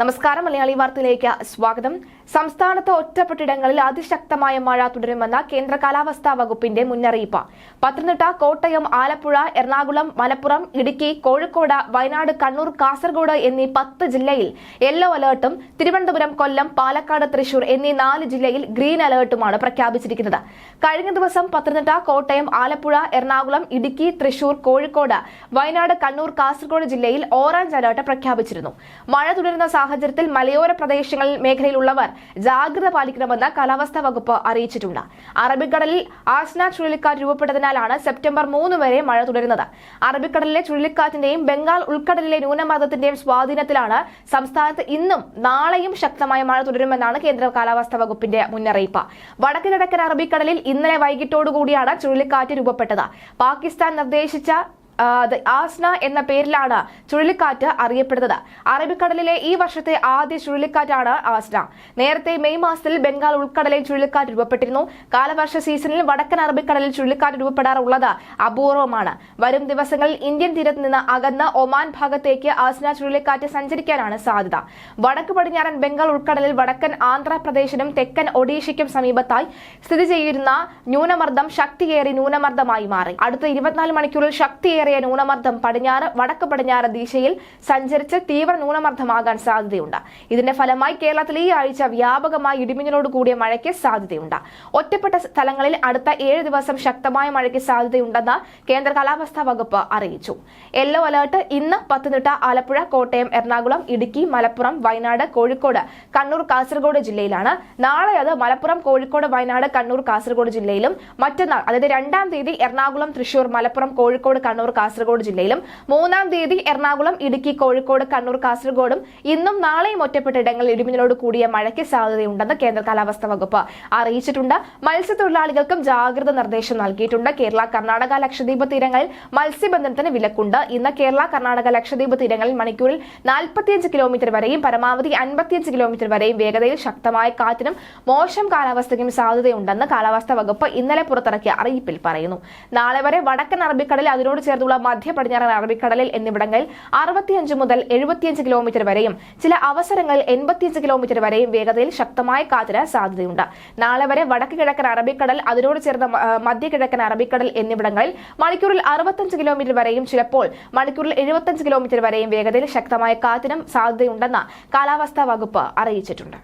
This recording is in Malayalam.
നമസ്കാരം മലയാളി വാർത്തയിലേക്ക് സ്വാഗതം. സംസ്ഥാനത്ത് ഒറ്റപ്പെട്ടിടങ്ങളിൽ അതിശക്തമായ മഴ തുടരുമെന്ന കേന്ദ്ര കാലാവസ്ഥാ വകുപ്പിന്റെ മുന്നറിയിപ്പ്. പത്തനംതിട്ട കോട്ടയം ആലപ്പുഴ എറണാകുളം മലപ്പുറം ഇടുക്കി കോഴിക്കോട് വയനാട് കണ്ണൂർ കാസർഗോഡ് എന്നീ പത്ത് ജില്ലയിൽ യെല്ലോ അലേർട്ടും തിരുവനന്തപുരം കൊല്ലം പാലക്കാട് തൃശൂർ എന്നീ നാല് ജില്ലയിൽ ഗ്രീൻ അലേർട്ടുമാണ് പ്രഖ്യാപിച്ചിരിക്കുന്നത്. കഴിഞ്ഞ ദിവസം പത്തനംതിട്ട കോട്ടയം ആലപ്പുഴ എറണാകുളം ഇടുക്കി തൃശൂർ കോഴിക്കോട് വയനാട് കണ്ണൂർ കാസർഗോഡ് ജില്ലയിൽ ഓറഞ്ച് അലേർട്ട് പ്രഖ്യാപിച്ചിരുന്നു. മഴ തുടരുന്ന സാഹചര്യത്തിൽ മലയോര പ്രദേശങ്ങളിൽ മേഖലയിലുള്ളവർ ജാഗ്രത പാലിക്കണമെന്ന് കാലാവസ്ഥാ വകുപ്പ് അറിയിച്ചിട്ടുണ്ട്. അറബിക്കടലിൽ ആസ്ന ചുഴലിക്കാറ്റ് രൂപപ്പെട്ടതിനാലാണ് സെപ്റ്റംബർ മൂന്ന് വരെ മഴ തുടരുന്നത്. അറബിക്കടലിലെ ചുഴലിക്കാറ്റിന്റെയും ബംഗാൾ ഉൾക്കടലിലെ ന്യൂനമർദ്ദത്തിന്റെയും സ്വാധീനത്തിലാണ് സംസ്ഥാനത്ത് ഇന്നും നാളെയും ശക്തമായ മഴ തുടരുമെന്നാണ് കേന്ദ്ര കാലാവസ്ഥാ വകുപ്പിന്റെ മുന്നറിയിപ്പ്. വടക്ക് കിഴക്കൻ അറബിക്കടലിൽ ഇന്നലെ വൈകിട്ടോടുകൂടിയാണ് ചുഴലിക്കാറ്റ് രൂപപ്പെട്ടത്. പാകിസ്ഥാൻ നിർദ്ദേശിച്ച ആസ്ന എന്ന പേരിലാണ് ചുഴലിക്കാറ്റ് അറിയപ്പെടുന്നത്. അറബിക്കടലിലെ ഈ വർഷത്തെ ആദ്യ ചുഴലിക്കാറ്റാണ് ആസ്ന. നേരത്തെ മെയ് മാസത്തിൽ ബംഗാൾ ഉൾക്കടലിൽ ചുഴലിക്കാറ്റ് രൂപപ്പെട്ടിരുന്നു. കാലവർഷ സീസണിൽ വടക്കൻ അറബിക്കടലിൽ ചുഴലിക്കാറ്റ് രൂപപ്പെടാറുള്ളത് അപൂർവമാണ്. വരും ദിവസങ്ങളിൽ ഇന്ത്യൻ തീരത്ത് നിന്ന് അകന്ന് ഒമാൻ ഭാഗത്തേക്ക് ആസ്ന ചുഴലിക്കാറ്റ് സഞ്ചരിക്കാനാണ് സാധ്യത. വടക്ക് പടിഞ്ഞാറൻ ബംഗാൾ ഉൾക്കടലിൽ വടക്കൻ ആന്ധ്രാപ്രദേശിനും തെക്കൻ ഒഡീഷയ്ക്കും സമീപത്തായി സ്ഥിതി ചെയ്യുന്ന ന്യൂനമർദ്ദം ശക്തിയേറി ന്യൂനമർദ്ദമായി മാറി. അടുത്ത ഇരുപത്തിനാല് മണിക്കൂറിൽ ശക്തിയേറിയ ന്യൂനമർദ്ദം പടിഞ്ഞാറ് വടക്ക് പടിഞ്ഞാറ് ദിശയിൽ സഞ്ചരിച്ച് തീവ്ര ന്യൂനമർദ്ദമാകാൻ സാധ്യതയുണ്ട്. ഇതിന്റെ ഫലമായി കേരളത്തിൽ ഈ ആഴ്ച വ്യാപകമായി ഇടിമിന്നലോട് കൂടിയ മഴയ്ക്ക് സാധ്യതയുണ്ട്. ഒറ്റപ്പെട്ട സ്ഥലങ്ങളിൽ അടുത്ത ഏഴ് ദിവസം ശക്തമായ മഴയ്ക്ക് സാധ്യതയുണ്ടെന്ന് കേന്ദ്ര കാലാവസ്ഥാ വകുപ്പ് അറിയിച്ചു. യെല്ലോ അലേർട്ട് ഇന്ന് പത്തനംതിട്ട ആലപ്പുഴ കോട്ടയം എറണാകുളം ഇടുക്കി മലപ്പുറം വയനാട് കോഴിക്കോട് കണ്ണൂർ കാസർഗോഡ് ജില്ലയിലാണ്. നാളെ അത് മലപ്പുറം കോഴിക്കോട് വയനാട് കണ്ണൂർ കാസർഗോഡ് ജില്ലയിലും മറ്റന്നാൾ അതായത് രണ്ടാം തീയതി എറണാകുളം തൃശൂർ മലപ്പുറം കോഴിക്കോട് കണ്ണൂർ കാസർഗോഡ് ജില്ലയിലും മൂന്നാം തീയതി എറണാകുളം ഇടുക്കി കോഴിക്കോട് കണ്ണൂർ കാസർഗോഡും ഇന്നും നാളെയും ഒറ്റപ്പെട്ട ഇടങ്ങളിൽ ഇടിമിന്നലോട് കൂടിയ മഴയ്ക്ക് സാധ്യതയുണ്ടെന്ന് കേന്ദ്ര കാലാവസ്ഥാ വകുപ്പ് അറിയിച്ചിട്ടുണ്ട്. മത്സ്യത്തൊഴിലാളികൾക്കും ജാഗ്രത നിർദ്ദേശം നൽകിയിട്ടുണ്ട്. കേരള കർണാടക ലക്ഷദ്വീപ് തീരങ്ങളിൽ മത്സ്യബന്ധനത്തിന് വിലക്കുണ്ട്. ഇന്ന് കേരള കർണാടക ലക്ഷദ്വീപ് തീരങ്ങളിൽ മണിക്കൂറിൽ നാൽപ്പത്തിയഞ്ച് കിലോമീറ്റർ വരെയും പരമാവധി അൻപത്തിയഞ്ച് കിലോമീറ്റർ വരെയും വേഗതയിൽ ശക്തമായ കാറ്റിനും മോശം കാലാവസ്ഥയ്ക്കും സാധ്യതയുണ്ടെന്ന് കാലാവസ്ഥാ വകുപ്പ് ഇന്നലെ പുറത്തിറക്കിയ അറിയിപ്പിൽ പറയുന്നു. നാളെ വരെ വടക്കൻ അറബിക്കടലിൽ അതിനോട് ചേർന്നുള്ള മധ്യ പടിഞ്ഞാറൻ അറബിക്കടലിൽ എന്നിവിടങ്ങളിൽ അറുപത്തിയഞ്ച് മുതൽ എഴുപത്തിയഞ്ച് കിലോമീറ്റർ വരെയും ചില അവസരങ്ങളിൽ എൺപത്തിയഞ്ച് കിലോമീറ്റർ വരെയും വേഗതയിൽ ശക്തമായ കാറ്റിന് സാധ്യതയുണ്ട്. നാളെ വരെ വടക്ക് കിഴക്കൻ അറബിക്കടൽ അതിനോട് ചേർന്ന മധ്യ കിഴക്കൻ അറബിക്കടൽ എന്നിവിടങ്ങളിൽ മണിക്കൂറിൽ അറുപത്തഞ്ച് കിലോമീറ്റർ വരെയും ചിലപ്പോൾ മണിക്കൂറിൽ എഴുപത്തഞ്ച് കിലോമീറ്റർ വരെയും വേഗതയിൽ ശക്തമായ കാറ്റിനും സാധ്യതയുണ്ടെന്ന് കാലാവസ്ഥാ വകുപ്പ് അറിയിച്ചിട്ടുണ്ട്.